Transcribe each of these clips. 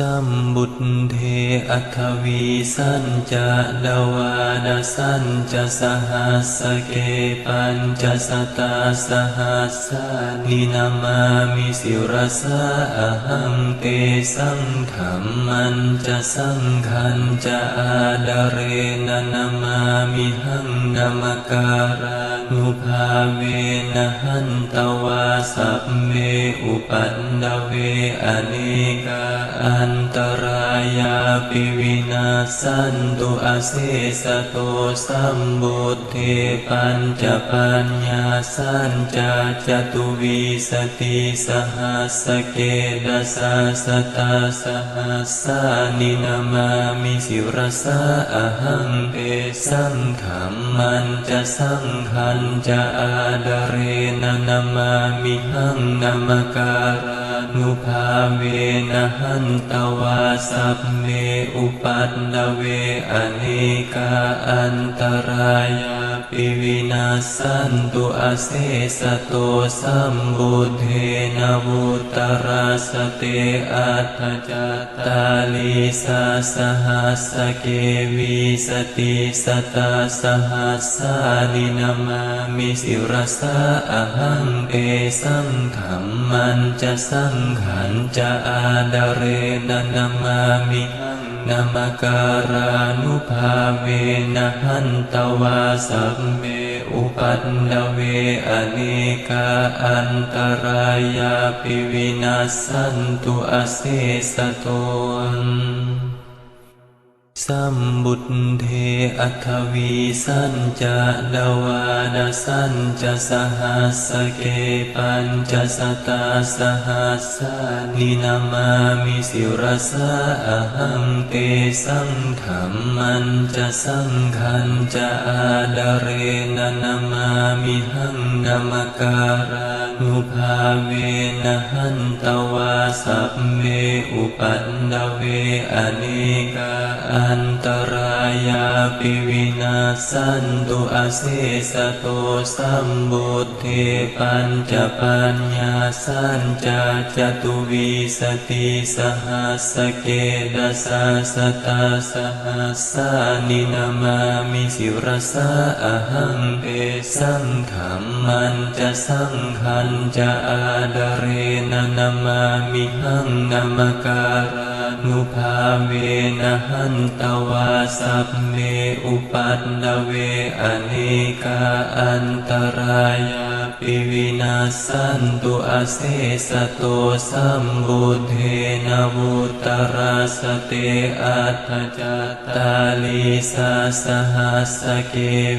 สัมบุตเทอัควีสัญจะดาวาดาสัญจะสหัสเกปัญจะสตาสหัสสานินามามิสิรสะอหังเตสังขมันจะสังขันจะอาดาเรนนามามิหังนามการา นุภาเวนะหันตวาสัพเมอุปันดาเวอเนกาอันตรายาปิวินาสันตุอาเสสโตสัมบุตเทปัญจปัญญาสัญจาจตุวิสติสหัสเกดาสาสตาสหัสสานินามามิสิรสะอหังเตสังขมันจะสังขันจะอาดเรนะนามามิหังนามการานุภาเวนะหันตวาสัพเมอุปัตนเวอเนกาอันตรายา ปิวินาสันตุอาเสสโตสัมบุเทนวุตราสเตอัตจัตตาลิสาสหัสเกวิสติสตาสหัสสานินามามิสิรสะอหังเตสังขมันจะสังขันจะอาดาเรนนามามิหั นามการานุภาเวนะหันตวาสัมเมอุปันดเวอเนกาอันตรายาปิวินาสันตุอาเสสะตน สัมบุตเทอัควีสัญจะดาวาดาสัญจะสหัสเกปัญจะสตาสหัสสานินามามิสิรสะอหังเตสังขมันจะสังขันจะอาดาเรนนามามิหังนามการา นุภาเวนะหันตวาสัพเมอุปันดเวอเนกาอันตระายาปิวินาสันตุอาเสสะโตสัมบุตเทปัญจปัญญาสัญจาจตุวิสติสหัสเกดาสาสตาสหัสสานินามามิสิรสะอหังเตสังขมันจะสังขันจะอาดเรนะนามามิหังนามการา นุภาเวนะหันตวาสัพเมอุปัตนเวอเนกาอันตรายา ปิวินาสันตุอาเสสโตสัมบุเทนวุตราสเตอัตถจัตตาลิสาสหัสเก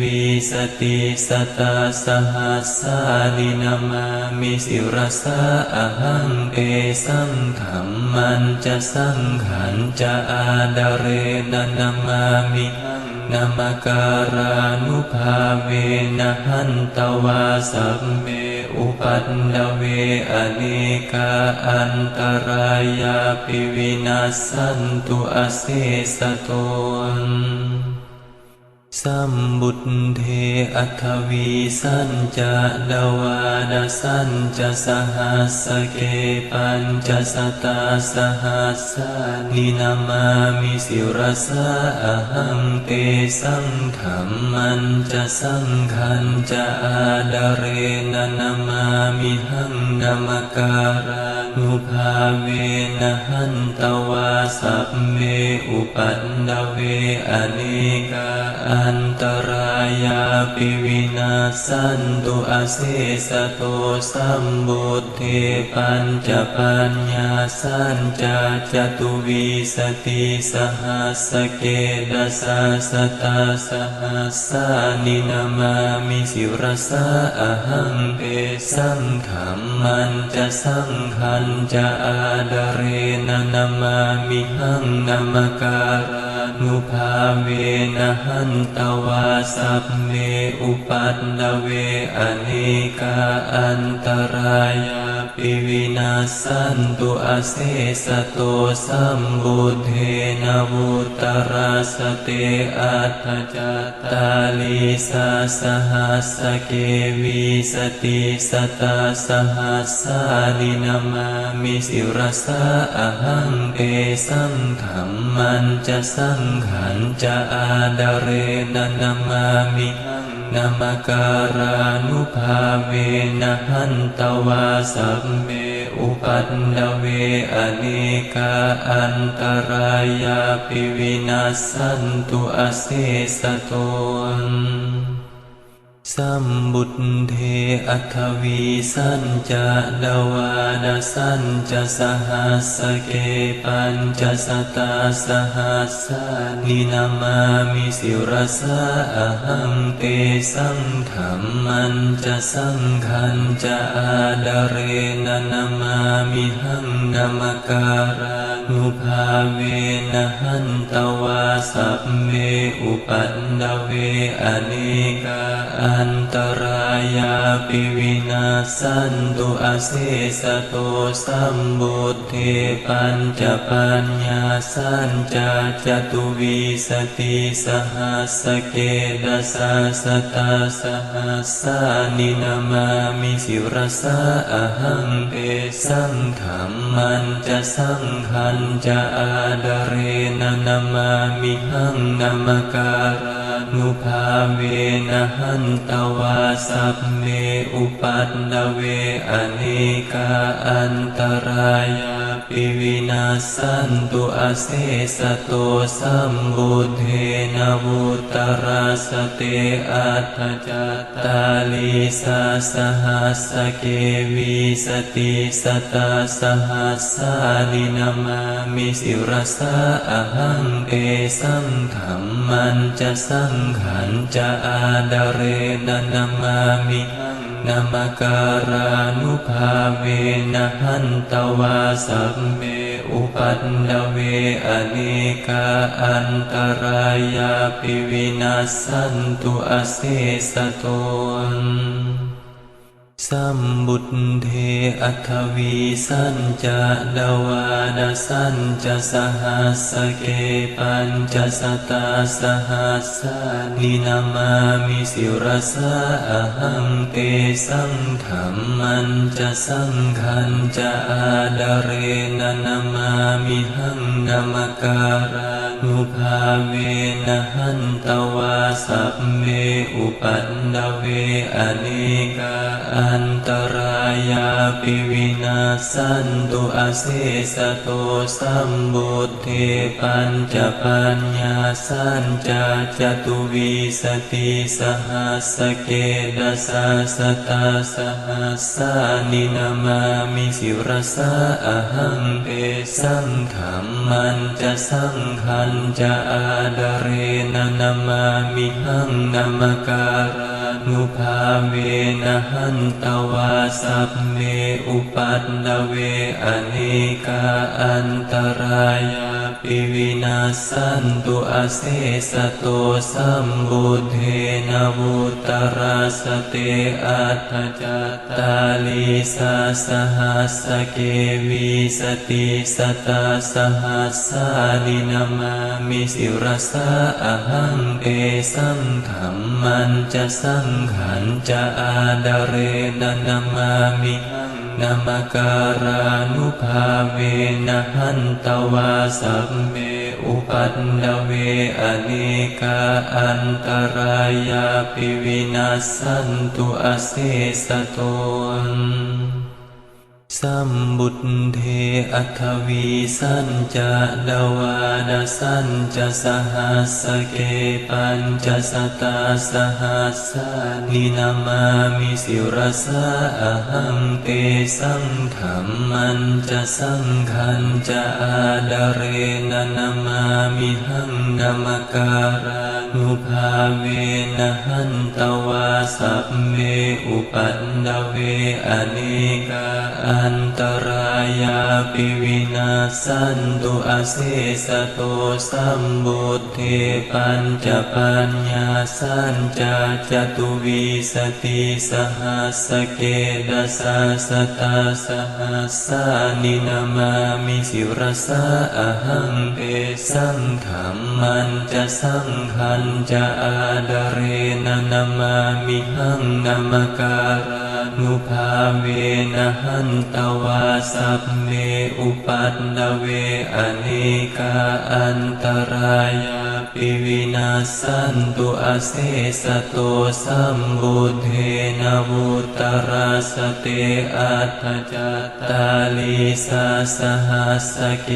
วิสติสตาสหัสสานินามามิสิรสะอหังเตสังขมันจะสังขันจะอาดาเรนนามามิหัง นามการานุภาเวนะหันตวาสัมเมอุปันเวอเนกาอันตรายาปิวินาสันตุอาเสสะโตน สัมบุตเทอัควีสัญจะดาวาดาสัญจะสหัสเกปัญจะสตาสหัสานินามามิสิรสะอหังเตสังขมันจะสังขันจะอาดาเรนนามามิหังนามการา นุภาเวนะหันตวาสัพเมอุปันดเวอเนกาอันตระายาปิวินาสันตุอาเสสโตสัมบุตเทปัญจปัญญาสัญจาจตุวิสติสหัสเกดาสาสตาสหัสสานินามามิสิรสาอหังเปสังขมมันจะสังขันจะอาดเรนนามามิหังนามการา นุภาเวนะหันตวาสัพเมอุปัตนเวอเนกาอันตรายา ปิวินาสันตุอาเสสโตสัมบุเทนวุตราสเตอัตถจตาลิสาสหัสเกวิสติสตาสหัสสานินามามิสิรสาอหังเกสังขมมันจะสังขันจะอาดาเรนนามามิหัง นามการานุภาเวนะหันตวาสัมเมอุปัตนเวอเนกาอันตรายาปิวินาสันตุอเสสโต สัมบุตเทอัทวีสัญจาดาวาดาสัญจะสหัสเกปัญจะสตาสหัสสานินามามิสิรสาอหังเตสังขมมันจะสังขันจะอาดาเรนนามามิหังนามการา นุภาเวนะหันตวาสัพเมอุปันดเวอเนกาอันตรายาปิวินาสันตุอาเสสโตสัมบุตเทปัญจปัญญาสัญจาจตุวิสติสหัสเกดสาสตาสหัสสานินามามิสิรสาอหังเปสังขมมันจะสังขันจะอาดาเรนนามามิหังนามการานุภาเวนะหันตวาสัพเมอุปัตตเวอเนกาอันตรายา ปิวินาสันตุอาเสสโตสัมบุเทนวุตราสเตอัตถจตาลิสาสหัสเกวิสติสตาสหัสสานินามามิสิรสาอหังเอสังขมมันจะสังขันจะอาดาเรนนามามิหั นามการานุภาเวนะหันตวาสัพเมอุปัตตเวอเนกาอันตรายาปิวินาสันตุอเสสโตสัมบุตเทอัทวีสัญจาดาวา ดาสัญจะสหัสเกปัญจะสตาสหัสานินามามิสิรสาอหังเตสังขมมันจะสังขันจะอาดาเรนนามามิหังนามการา นุภาเวนะหันตวาสัพเมอุปันดเวอเนกาอันตรายาปิวินาสันตุอาเสสโตสัมบุตเทปัญจปัญญาสัญจาจตุวิสติสหัสเกดาสาสตาสหัสสานินามามิสิรสาอหังเปสังขมมันจะสังขันจะอาดาเรนนาม ปิวินาสันตุอาเสสโตสัมบุเทนวุตราสเตอัตถจตตาลิสาสหัสเกวิสติสตาสหัสสานินามามิสิรสาอหังเอสังขมมันจะสังขันจะอาดเรนนามามิห นามการานุภาเวนะหันตวาสัมเมอุปัตตเวอเนกาอันตรายาปิวินาสันตุอาเสสตน สัมบุตเทอัทวีสัญจะดาวาดสัญจะสหัสเกปัญจะสตาสหัสสานินามามิสิรสะอหังเตสังขมันจะสังขันจะอาดาเรนนามามิหังนามการา นุภาเวนะหันตวาสัพเมอุปันดเวอเนกาอันตรายาปิวินาสันตุอาเสสโตสัมบุตเทปัญจปัญญาสัญจาจตุวิสติสหัสเกดสาสตาสหัสสานินามามิสิรสะอหังเตสังขมันจะสังขันจะอาดเรนะนามามิหังนามการานุภาเวนะหันตวาสัพเมอุปัตนเวอเนกาอันตรายา ปิวินาสันตุอาเสสโตสัมบุเทนวุตราสเตอัตถจัตตาลิสาสหัสเก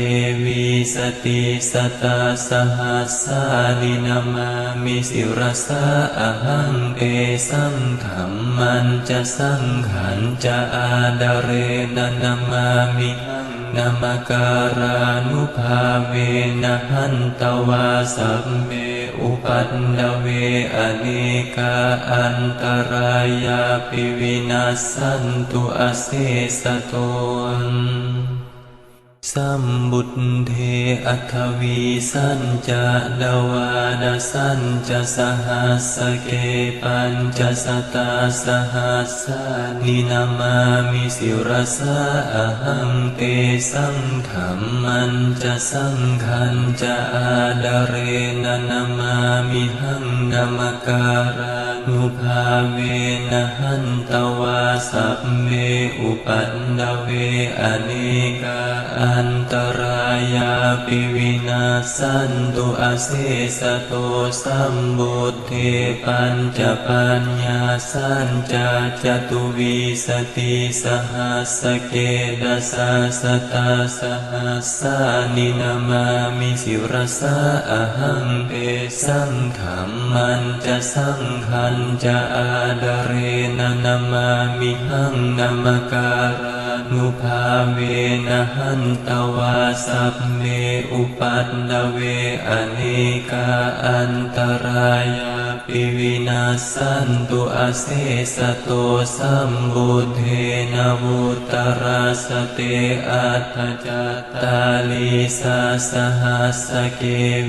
วิสติสตาสหัสสานินามามิสิรสะอหังเตสังขมันจะสังขันจะอาดาเรนนามามิห นามการานุภาเวนะหันตวาสัมเมอุปันดเวอเนกาอันตรายาปิวินาสันตุอาเสสตุน สัมบุตเทอัทวีสัญจะดาวาดสัญจะสหัสเกปัญจะสตาสหัสานินามามิสิรสะอหังเตสังขมันจะสังขันจะอาดาเรนนามามิหังนามการา นุภาเวนะหันตวาสัพเมอุปันดเวอเนกาอันตรายาปิวินาสันตุอาเสสโตสัมบุตเทปัญจปัญญาสัญจาจตุวิสติสหัสเกดสาสตาสหัสสานินามามิสิรสะอหังเตสังขมันจะสังขันจะอาดาเรนะนามามิ หังนาสันตวาสัพเมอุปัตนเวอเนกาอันตรายาปิวินาสันตุอาเสสโตสัมบุเทนวุตราสเตอัตถจัตตาลิสาสหัสเก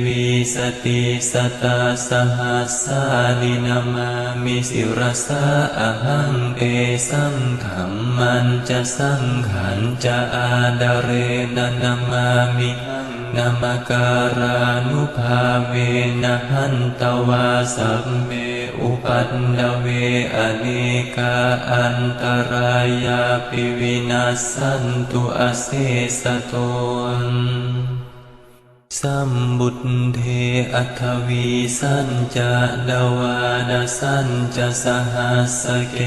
วิสติสตาสหัสสานินามามิสิรสะอหังเตสังขมันจะสังขันจะอาดาเรนนามามิห นามการานุภาเวนะหันตวาสัมเมอุปันดเวอเนกาอันตรายาปิวินาสันตุอาเสสะโต สัมบุตเทอัทวีสัญจะดาวาดสัญจะสหัสเก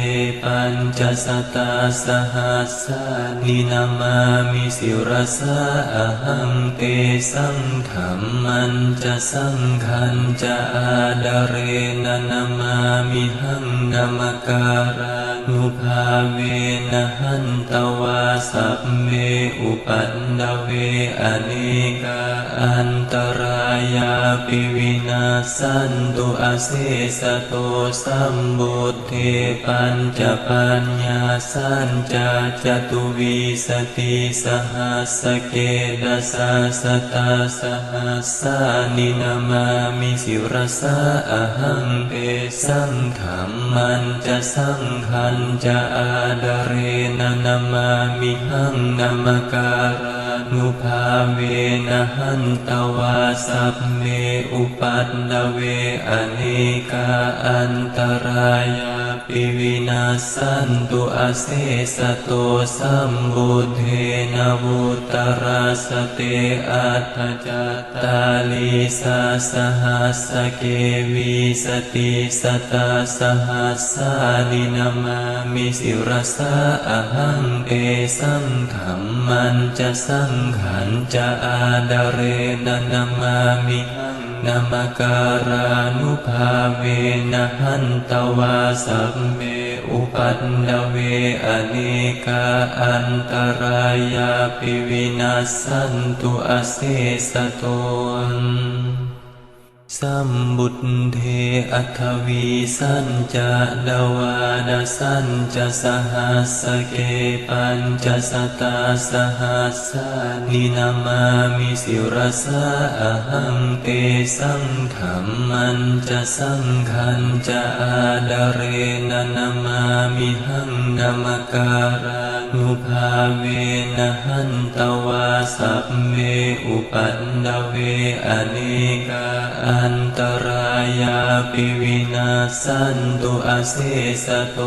ปัญจะสตาสหัสสานินามามิสิรสะอหังเตสังขมันจะสังขันจะอาดาเรนนามามิหังนามการา นุภาเวนะหันตวาสัพเมอุปันดเวอเนกาอันตรายาปิวินาสันตุอาเสสโตสัมบุตเทปัญจปัญญาสัญจาจตุวิสติสหัสเกดสาสตาสหัสสานินามามิสิรสะอหังเตสังขมันจะสังขันจะอาดเรนะนามามิหังนามการานุภาเวนะหันตวาสัพเมอุปัตนเวอเนกาอันตรายา ปิวินาสันตุอาเสสโตสัมบุเทนวุตราสเตอัตจัตตาลีสาสหัสเกวีสติสตาสหัสสานินามามิสิรสะอหังเตสังขมมันจะสังขันจะอาดาเรนนามามิหัง นามการานุภาเวนะหันตวาสัมเมอุปันดเวอเนกาอันตรายาปิวินาสันตุอเสสะโต สัมบุตเทอัทวีสัญจะดาวาดาสัญจะสหัสเกปัญจะสตาสหัสสานินามามิสิรสะอหังเตสังขมมันจะสังขันจะอาดาเรนนามามิหังนามการา นุภาเวนะหันตวาสัพเมอุปันดเวอเนกาอัน ตรายาปิวินาสันตุอาเสสโต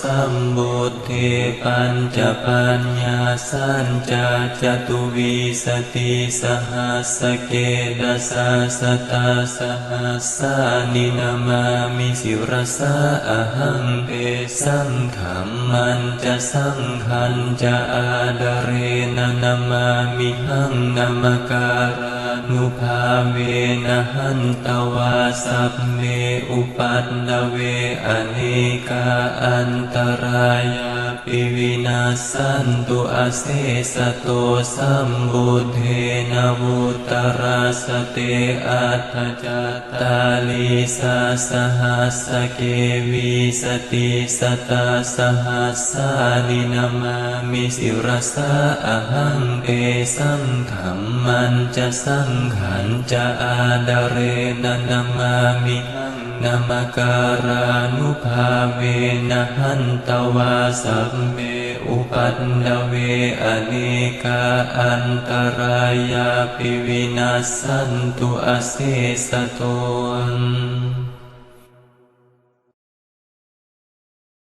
สัมบุตเทปัญจปัญญาสัญจาจตุวิสติสหัสเกดสาสตาสหัสสานินามามิสิรสะอหังเตสังขมมันจะสังขันจะอาดาเรนนามามิหังนามการา นุภาเวนะหันตวาสัพเมอุปัตนเวอเนกาอันตรายา ปิวินาสันตุอาเสสโตสัมบุเทนะวุตราสเตอัตจัตตาลีสาสหัสเกวีสติสตาสหัสสานินามามิสิรสะอหังเตสังขมมันจะสังขันจะอาดาเรนะนามามิห นามการานุภาเวนะหันตวาสัมเมอุปันดเวอเนกาอันตรายาปิวินาสันตุอเสสะโตน